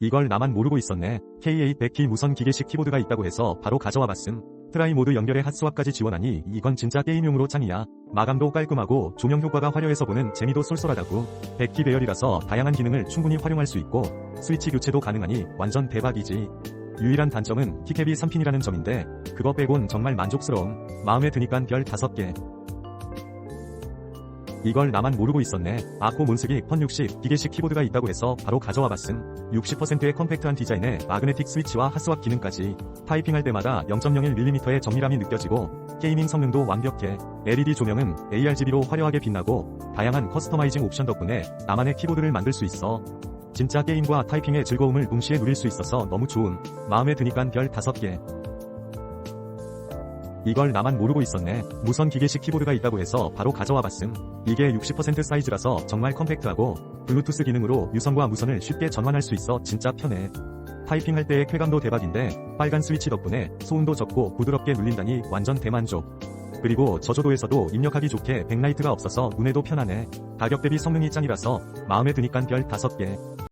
이걸 나만 모르고 있었네. K800키 무선 기계식 키보드가 있다고 해서 바로 가져와 봤음. 트라이 모드 연결에 핫스왑까지 지원하니 이건 진짜 게임용으로 짱이야. 마감도 깔끔하고 조명 효과가 화려해서 보는 재미도 쏠쏠하다고. 100키 배열이라서 다양한 기능을 충분히 활용할 수 있고 스위치 교체도 가능하니 완전 대박이지. 유일한 단점은 키캡이 3핀이라는 점인데 그거 빼곤 정말 만족스러움. 마음에 드니깐 별 5개. 이걸 나만 모르고 있었네. 아코 몬스기 펀 60 기계식 키보드가 있다고 해서 바로 가져와 봤음. 60%의 컴팩트한 디자인에 마그네틱 스위치와 핫스왑 기능까지 타이핑할 때마다 0.01mm의 정밀함이 느껴지고 게이밍 성능도 완벽해. LED 조명은 ARGB로 화려하게 빛나고 다양한 커스터마이징 옵션 덕분에 나만의 키보드를 만들 수 있어. 진짜 게임과 타이핑의 즐거움을 동시에 누릴 수 있어서 너무 좋음. 마음에 드니깐 별 5개. 이걸 나만 모르고 있었네. 무선 기계식 키보드가 있다고 해서 바로 가져와 봤음. 이게 60% 사이즈라서 정말 컴팩트하고 블루투스 기능으로 유선과 무선을 쉽게 전환할 수 있어 진짜 편해. 타이핑할 때의 쾌감도 대박인데 빨간 스위치 덕분에 소음도 적고 부드럽게 눌린다니 완전 대만족. 그리고 저조도에서도 입력하기 좋게 백라이트가 없어서 눈에도 편하네. 가격 대비 성능이 짱이라서 마음에 드니깐 별 5개.